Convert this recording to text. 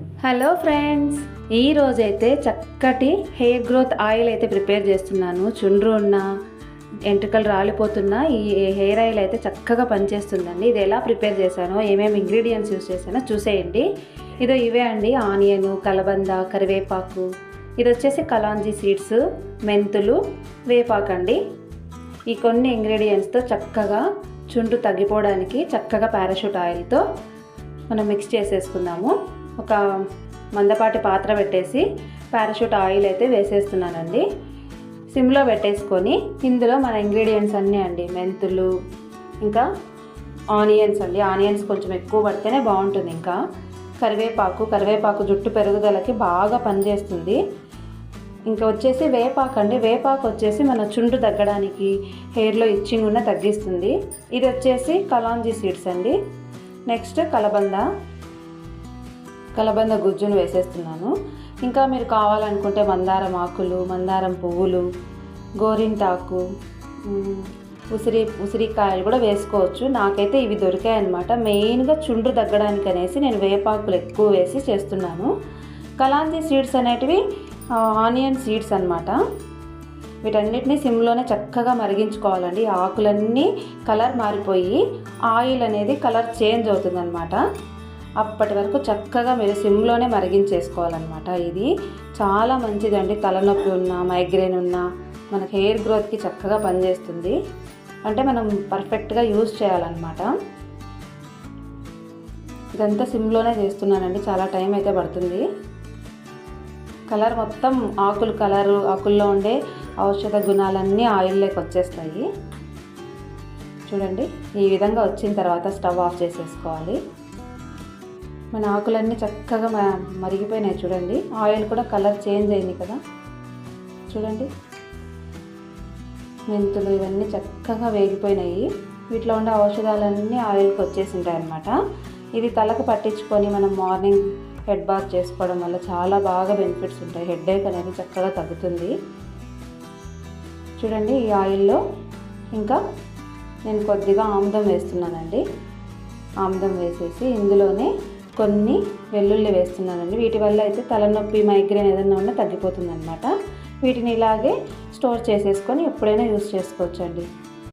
Hello friends ఈ రోజైతే చక్కటి హెయిర్ గ్రోత్ ఆయిల్ అయితే ప్రిపేర్ చేస్తున్నాను. చుండ్రు ఉన్న ఎంట్రుకలు రాలిపోతున్న ఈ హెయిర్ ఆయిల్ అయితే చక్కగా పనిచేస్తుందండి. ఇది ఎలా ప్రిపేర్ చేశానో ఏమేమి ఇంగ్రీడియంట్స్ యూస్ చేశానో చూసేయండి. ఇదో ఇవే అండి ఆనియన్ కలబంద కరివేపాకు. ఇది వచ్చేసి కలాంజీ సీడ్స్ మెంతులు వేపాకు అండి. ఈ కొన్ని ఇంగ్రీడియంట్స్తో చక్కగా చుండ్రు తగ్గిపోవడానికి చక్కగా పారాషూట్ ఆయిల్తో మనం మిక్స్ చేసేసుకుందాము. ఒక మందపాటి పాత్ర పెట్టేసి పారాషూట్ ఆయిల్ అయితే వేసేస్తున్నానండి. సిమ్లో పెట్టేసుకొని ఇందులో మన ఇంగ్రీడియంట్స్ అన్నీ అండి. మెంతులు ఇంకా ఆనియన్స్ అండి. ఆనియన్స్ కొంచెం ఎక్కువ పడితేనే బాగుంటుంది ఇంకా. కరివేపాకు కరివేపాకు జుట్టు పెరుగుదలకి బాగా పనిచేస్తుంది. ఇంకా వచ్చేసి వేపాకు అండి. వేపాకు వచ్చేసి మన చుండు తగ్గడానికి హెయిర్లో ఇచ్చింగ్ ఉన్న తగ్గిస్తుంది. ఇది వచ్చేసి కలాంజీ సీడ్స్ అండి. నెక్స్ట్ కలబంద. కలబంద గుజ్జును వేసేస్తున్నాను. ఇంకా మీరు కావాలనుకుంటే మందారం ఆకులు మందారం పువ్వులు గోరింటాకు ఉసిరి ఉసిరికాయలు కూడా వేసుకోవచ్చు. నాకైతే ఇవి దొరికాయనమాట మెయిన్గా చుండ్రు తగ్గడానికి అనేసి నేను వేపాకులు ఎక్కువ వేసి చేస్తున్నాను. కలాంజీ సీడ్స్ అనేటివి ఆనియన్ సీడ్స్ అనమాట వీటన్నిటిని సిమ్లోనే చక్కగా మరిగించుకోవాలండి. ఆకులన్నీ కలర్ మారిపోయి ఆయిల్ అనేది కలర్ చేంజ్ అవుతుందన్నమాట. అప్పటి వరకు చక్కగా మీరు సిమ్లోనే మరిగించేసుకోవాలన్నమాట. ఇది చాలా మంచిదండి. తలనొప్పి ఉన్నా మైగ్రేన్ ఉన్నా మనకి హెయిర్ గ్రోత్కి చక్కగా పనిచేస్తుంది. అంటే మనం పర్ఫెక్ట్గా యూజ్ చేయాలన్నమాట. ఇదంతా సిమ్లోనే చేస్తున్నానండి. చాలా టైం అయితే పడుతుంది. కలర్ మొత్తం ఆకులు కలరు ఆకుల్లో ఉండే ఔషధ గుణాలన్నీ ఆయిల్లోకి వచ్చేస్తాయి. చూడండి ఈ విధంగా వచ్చిన తర్వాత స్టవ్ ఆఫ్ చేసేసుకోవాలి. మన ఆకులన్నీ చక్కగా మ- మరిగిపోయినాయి చూడండి. ఆయిల్ కూడా కలర్ చేంజ్ అయింది కదా. చూడండి. మెంతులు ఇవన్నీ చక్కగా వేగిపోయినాయి. వీటిలో ఉండే ఔషధాలన్నీ ఆయిల్కి వచ్చేసి ఉంటాయి ఇది తలకు పట్టించుకొని మనం మార్నింగ్ హెడ్ బాత్ చేసుకోవడం వల్ల చాలా బాగా బెనిఫిట్స్ ఉంటాయి. హెడ్ ఏక్ అనేది చక్కగా తగ్గుతుంది. చూడండి ఈ ఆయిల్లో ఇంకా నేను కొద్దిగా ఆముదం వేస్తున్నానండి. ఆముదం వేసేసి ఇందులోనే కొన్ని వెల్లుల్లి వేస్తున్నానండి. వీటి వల్ల అయితే తలనొప్పి మైగ్రేన్ ఏదైనా ఉన్నా తగ్గిపోతుంది అనమాట వీటిని ఇలాగే స్టోర్ చేసేసుకొని ఎప్పుడైనా యూస్ చేసుకోవచ్చండి.